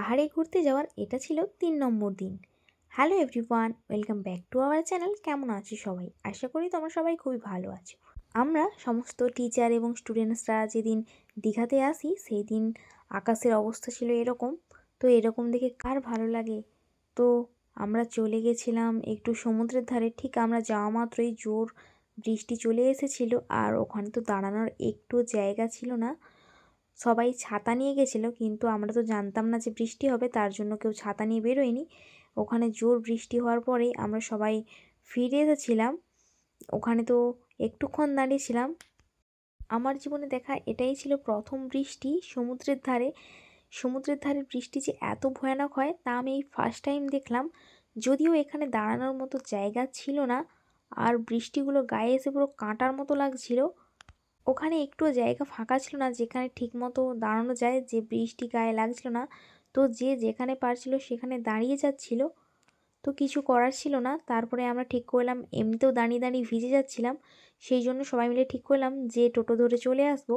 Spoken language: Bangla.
পাহাড়ে ঘুরতে যাওয়ার এটা ছিল তিন নম্বর দিন। Hello everyone welcome back to our channel কেমন আছো সবাই? আশা করি তোমরা সবাই খুবই ভালো আছো। আমরা সমস্ত টিচার এবং স্টুডেন্টসরা যেদিন দীঘাতে আসি সেই দিন আকাশের অবস্থা ছিল এরকম। তো এরকম দেখে কার ভালো লাগে? তো আমরা চলে গেছিলাম একটু সমুদ্রের ধারে। ঠিক আমরা যাওয়া মাত্রই জোর বৃষ্টি চলে এসেছিল। আর ওখানে তো দাঁড়ানোর একটু জায়গা ছিল না। সবাই ছাতা নিয়ে গেছিল, কিন্তু আমরা তো জানতাম না যে বৃষ্টি হবে, তার জন্য কেউ ছাতা নিয়ে বেরোয়নি। ওখানে জোর বৃষ্টি হওয়ার পরেই আমরা সবাই ফিরে এসেছিলাম। ওখানে তো একটুক্ষণ দাঁড়িয়েছিলাম। আমার জীবনে দেখা এটাই ছিল প্রথম বৃষ্টি সমুদ্রের ধারে। সমুদ্রের ধারে বৃষ্টি যে এত ভয়ানক হয়, তা আমি এই ফার্স্ট টাইম দেখলাম। যদিও এখানে দাঁড়ানোর মতো জায়গা ছিল না, আর বৃষ্টিগুলো গায়ে এসে পুরো কাঁটার মতো লাগছিল। ওখানে একটু জায়গা ফাঁকা ছিল না, যেখানে ঠিকমতো দাঁড়ানো যায়, যে বৃষ্টি গায়ে লাগছিল না। তো যে যেখানে পারছিল সেখানে দাঁড়িয়ে যাচ্ছিল। তো কিছু করার ছিল না। তারপরে আমরা ঠিক করলাম, এমনিতেও দাঁড়িয়ে দাঁড়িয়ে ভিজে যাচ্ছিলাম। সেই জন্য সবাই মিলে ঠিক করলাম যে টোটো ধরে চলে আসব।